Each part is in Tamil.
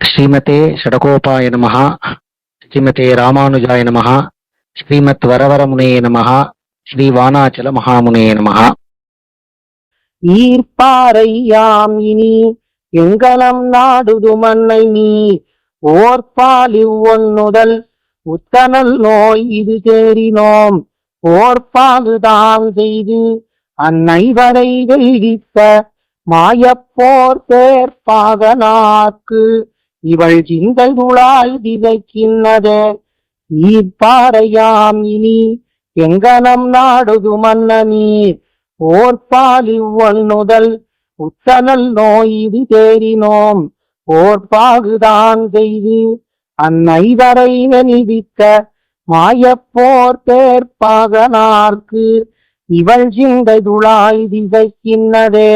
ஸ்ரீமதே ஷடகோபாய நமகா ஸ்ரீமதே ராமானுஜாய நமகா ஸ்ரீமத் வரவரமுனே நமகா ஸ்ரீ வானாச்சல மகாமுனே நமகா ஈர்ப்பாரையாம் இனி எங்களம் நாடுது மண்ணை நீ ஓர்பாலி ஒன்னுதல் உத்தனல் நோய் இது தேறினோம். ஓர்பாது தாம் செய்து அன்னை வரை வெய்தித்த மாயப்போர் தேர்ப்பாகனாக்கு இவள் சிந்தை துளாய் திதைக்கின்னதே ஈர்ப்பாரையாம் இனி எங்கனம் நாடுது மன்ன நீர் ஓர்பால் இவ்வொன்னுதல் உத்தனல் நோய் இது தேறினோம். ஓர்பாகுதான் செய்து அந்நைதரை நிதித்த மாயப்போர் பேர்பாகனார்க்கு இவள் சிந்தை துளாய் திசைக்கின்னதே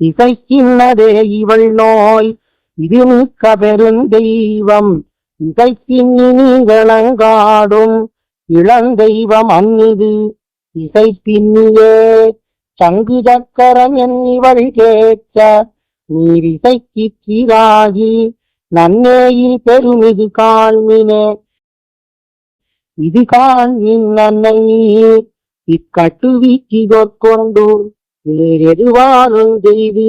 இசைக்கின்னதே இவள் நோய் இது மிக்க பெருந்தெய்வம் இசைக்கின்னி நீங்களங்காடும் இளந்தெய்வம் அந்நிது இசை பின்னியே சங்கு சக்கரம் என்னிவள் கேட்க நீர் இசைக்கு கீராகி நன்னேயில் பெருமிது காண்மினே. இது காண்மின் நன்னை நீர் இக்கட்டுவிக்கு கொண்டு எதுவானும் செய்து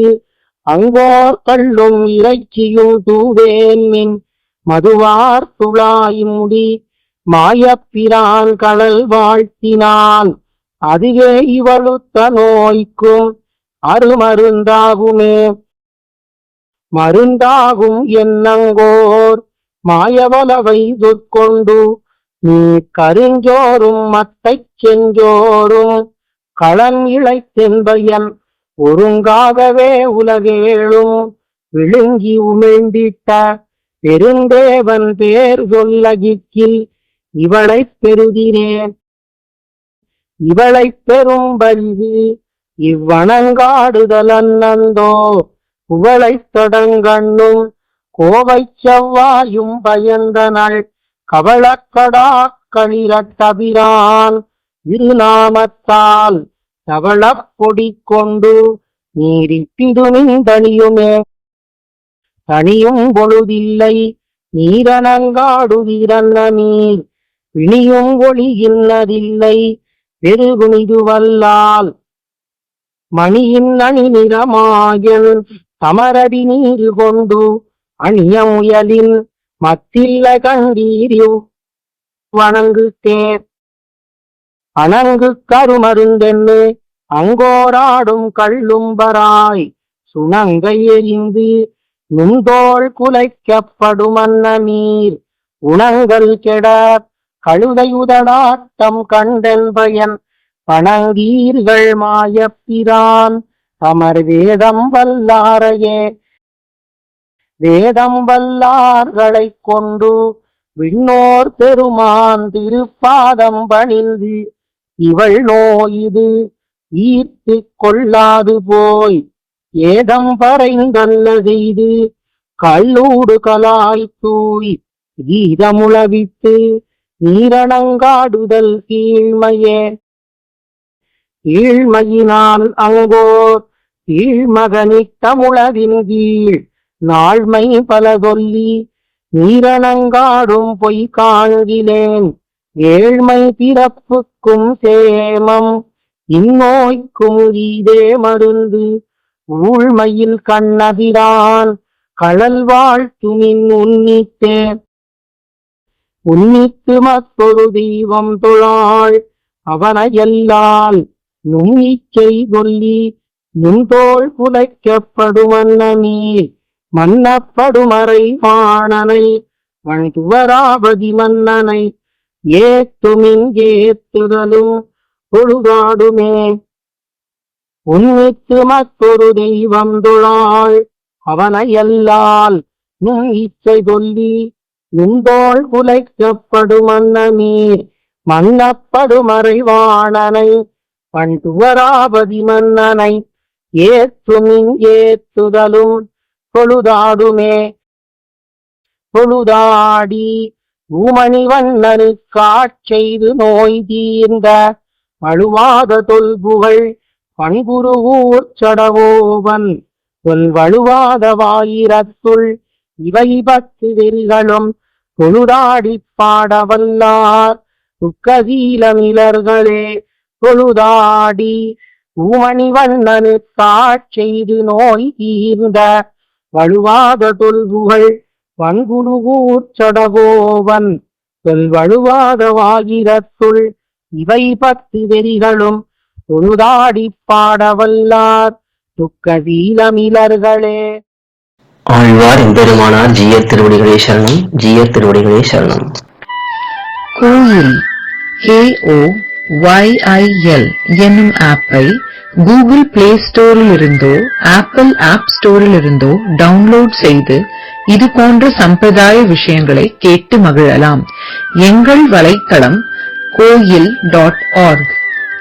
அங்கோர் கள்ளும் இறைச்சியும் தூவேன் மதுவார் துளாய் முடி மாயப்பிரான் கடல் வாழ்த்தினான். அதுவே இவளுத்த நோய்க்கும் அருமருந்தாகுமே. மருந்தாகும் என்னங்கோர் மாயவலவை சொற்கொண்டு நீ கருஞ்சோறும் மத்தை செஞ்சோறும் களன் இழைத்தென்பயன் ஒருங்காகவே உலகேழும் விழுங்கி உமிழ்ந்திட்ட பெருந்தேவன் பேர் சொல்லகிக்கில் இவளைப் பெறுகிறேன். இவளைப் பெறும் பரிது இவ்வணங்காடுதல் அன்னந்தோ புகழைத் தொடங்கண்ணும் கோவை செவ்வாயும் பயந்தனள் கவளக்கடா களிரட்டபிரான் இருநாமத்தால் தவளப் பொடி கொண்டு நீரிட்டிடுமின் தனியுமே தனியும் பொழுதில்லை நீரணங்காடுதிரன்ன நீர் பிணியும் ஒளி இல்லதில்லை பெருகுமிது வல்லால் மணியின் அணி நிறமாயல் தமரடி நீர் கொண்டு அணிய அணங்கு கருமருந்தென்னு. அங்கோராடும் கள்ளும்பராய் சுணங்கை எரிந்து நுந்தோள் குலைக்கப்படும் அன்னமீர் உணங்கள் கெட கழுதையுதடாட்டம் கண்டன் பயன். பணங்கீர்கள் மாயப்பிரான் அமர் வேதம் வல்லாரையே. வேதம் வல்லார்களை கொண்டு விண்ணோர் பெருமான் திருப்பாதம் பணிந்து இவள் நோயிது ஈர்த்து கொள்ளாது போய். ஏதம் பறைந்தல்ல செய்து கல்லூடு கலாய் தூய். கீதமுளவிட்டு நீரணங்காடுதல் கீழ்மையே. கீழ்மையினால் அங்கோர் கீழ்மகனிட்ட முளவின் கீழ். நாள்மை பல சொல்லி நீரணங்காடும் பொய் காண்கிலேன். ஏழ்மை பிறப்புக்கும் சேமம் இந்நோய்க்கும் இதே மருந்து. ஊழ்மையில் கண்ணபிரான் கடல் வாழ்த்துமின் உன்னித்தே உன்னித்து மற்றொரு தெய்வம் தொழாள் அவனையல்லால் நுண்ணிச்சை சொல்லி நுண்தோள் புதைக்கப்படுவன்ன மன்னப்படுமறை வாணனை வண்துவராபதி மன்னனை ஏத்துமின் ஏத்துதலும் பொழுதாடுமே உன்னித்து மற்றொரு தெய்வம் தொழாள் அவனையல்லால் நும் இச்சை சொல்லி நுந்தோள் குலைக்கப்படும் அன்னமீர் மன்னப்படுமறை வாணனை பண்டுவராபதி மன்னனை ஏத்துமின் ஏத்துதலும் வண்ணனு காட்செய்து நோய் தீர்ந்த வழுவாத தொல்புகழ் பண்புரு ஊர் சடவோவன். தொல் வழுவாத வாயிரத்துள் இவை பத்து வெறிகளும் தொழுதாடி பாடவல்லார் துக்கசீலமிலர்களே தொழுதாடி ஊமணி வண்ணனு காட்செய்து நோய் தீர்ந்த வழுவாத தொல்புகள் வன்குருகூர் சடகோவன் சொல் வழுவாத வாகிரத்துள் இவை பத்து வெறிகளும் தொழுதாடி பாடவல்லார் துக்கசீலமிலர்களே ஆழ்வார் எம்பெருமானார் ஜீயர் திருவடிகளே சரணம் ஜீயர் திருவடிகளே சரணம். கோயில் KO YIL என்னும் ஆப்பை கூகுள் பிளே ஸ்டோரில் இருந்தோ ஆப்பிள் ஆப் ஸ்டோரில் இருந்தோ டவுன்லோட் செய்து இது போன்ற சம்பிரதாய விஷயங்களை கேட்டு மகிழலாம். எங்கள் வலைத்தளம் Koyil dot org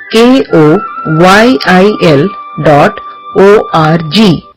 KO YIL dot ORG